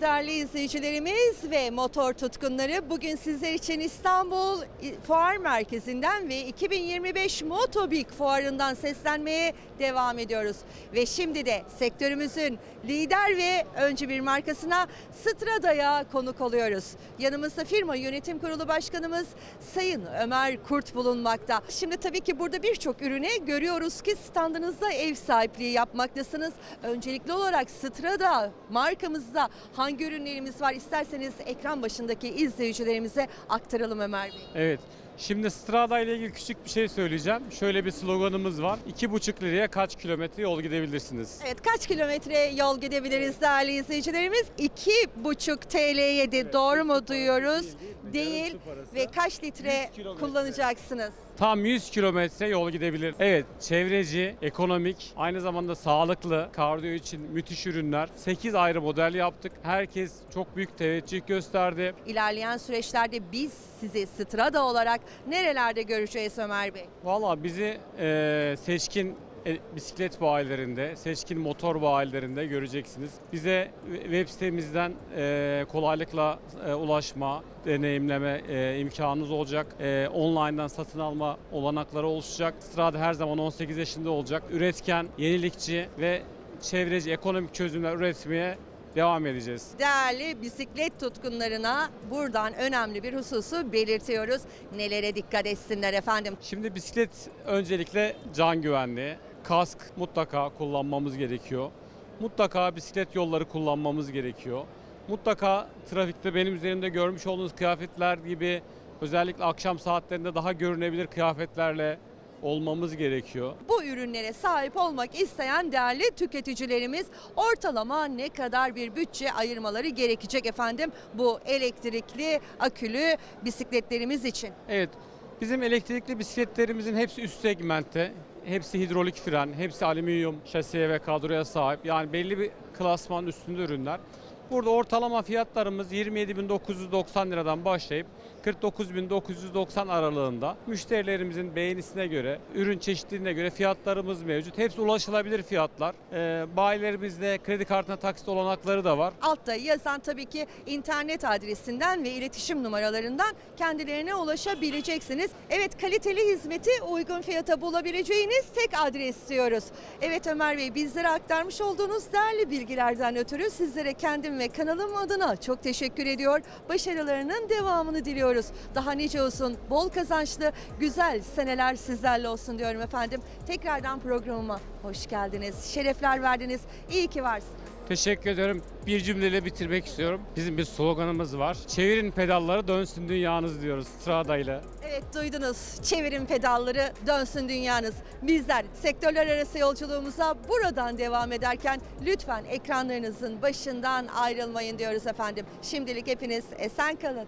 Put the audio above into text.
Değerli izleyicilerimiz ve motor tutkunları bugün sizler için İstanbul Fuar Merkezi'nden ve 2025 Motobik Fuarı'ndan seslenmeye devam ediyoruz. Ve şimdi de sektörümüzün lider ve öncü bir markasına Strada'ya konuk oluyoruz. Yanımızda firma yönetim kurulu başkanımız Sayın Ömer Kurt bulunmakta. Şimdi tabii ki burada birçok ürüne görüyoruz ki standınızda ev sahipliği yapmaktasınız. Öncelikli olarak Strada markamızda hangi ürünlerimiz var isterseniz ekran başındaki izleyicilerimize aktaralım Ömer Bey. Evet. Şimdi Strada ile ilgili küçük bir şey söyleyeceğim. Şöyle bir sloganımız var. 2,5 liraya kaç kilometre yol gidebilirsiniz? Evet kaç kilometre yol gidebiliriz değerli izleyicilerimiz? 2,5 TL'ye de doğru mu duyuyoruz? Değil ve kaç litre 100 kilometre. kullanacaksınız? Tam 100 kilometre yol gidebilir. Evet, çevreci, ekonomik, aynı zamanda sağlıklı, kardiyo için müthiş ürünler. 8 ayrı model yaptık. Herkes çok büyük teveccüh gösterdi. İlerleyen süreçlerde biz sizi Strada olarak nerelerde göreceğiz Ömer Bey? Valla bizi e, seçkin e, bisiklet bayilerinde, seçkin motor bayilerinde göreceksiniz. Bize web sitemizden e, kolaylıkla e, ulaşma, deneyimleme e, imkanınız olacak. E, online'dan satın alma olanakları oluşacak. Strada her zaman 18 yaşında olacak. Üretken, yenilikçi ve çevreci ekonomik çözümler üretmeye devam edeceğiz. Değerli bisiklet tutkunlarına buradan önemli bir hususu belirtiyoruz. Nelere dikkat etsinler efendim? Şimdi bisiklet öncelikle can güvenliği. Kask mutlaka kullanmamız gerekiyor. Mutlaka bisiklet yolları kullanmamız gerekiyor. Mutlaka trafikte benim üzerimde görmüş olduğunuz kıyafetler gibi özellikle akşam saatlerinde daha görünebilir kıyafetlerle olmamız gerekiyor. Bu ürünlere sahip olmak isteyen değerli tüketicilerimiz ortalama ne kadar bir bütçe ayırmaları gerekecek efendim bu elektrikli akülü bisikletlerimiz için? Evet, bizim elektrikli bisikletlerimizin hepsi üst segmentte. Hepsi hidrolik fren, hepsi alüminyum şasiye ve kadroya sahip. Yani belli bir klasman üstünde ürünler. Burada ortalama fiyatlarımız 27.990 liradan başlayıp 49.990 aralığında. Müşterilerimizin beğenisine göre, ürün çeşitliliğine göre fiyatlarımız mevcut. Hepsi ulaşılabilir fiyatlar. Ee, bayilerimizde kredi kartına taksit olanakları da var. Altta yazan tabii ki internet adresinden ve iletişim numaralarından kendilerine ulaşabileceksiniz. Evet kaliteli hizmeti uygun fiyata bulabileceğiniz tek adres diyoruz. Evet Ömer Bey bizlere aktarmış olduğunuz değerli bilgilerden ötürü sizlere kendim ve kanalım adına çok teşekkür ediyor. Başarılarının devamını diliyoruz. Daha nice olsun, bol kazançlı, güzel seneler sizlerle olsun diyorum efendim. Tekrardan programıma hoş geldiniz, şerefler verdiniz. İyi ki varsınız. Teşekkür ederim. Bir cümleyle bitirmek istiyorum. Bizim bir sloganımız var. Çevirin pedalları dönsün dünyanız diyoruz Strada ile. Evet duydunuz. Çevirin pedalları dönsün dünyanız. Bizler sektörler arası yolculuğumuza buradan devam ederken lütfen ekranlarınızın başından ayrılmayın diyoruz efendim. Şimdilik hepiniz esen kalın.